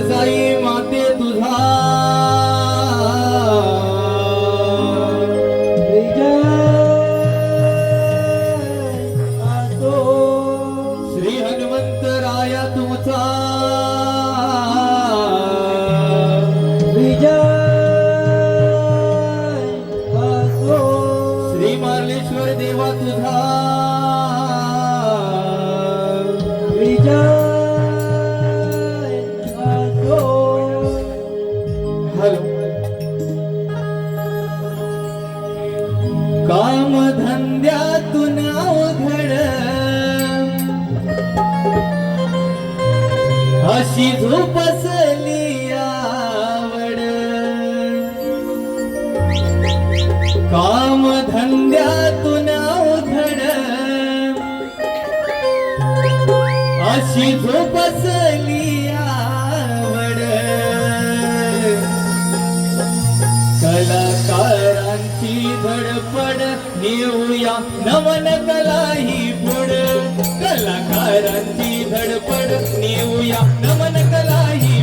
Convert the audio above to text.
वरसाई माते तुझा. श्री हनुमंत राया तुमचा. श्री मार्लेश्वर देवा तुझा. विजय अशी झोपसली आवड. काम धंद्यातून अवघड. अशी झोपस कलांची धडपड नेऊया. नवन कला ही पुढ. कलाकारांची धडपड नेऊया. नवन कला ही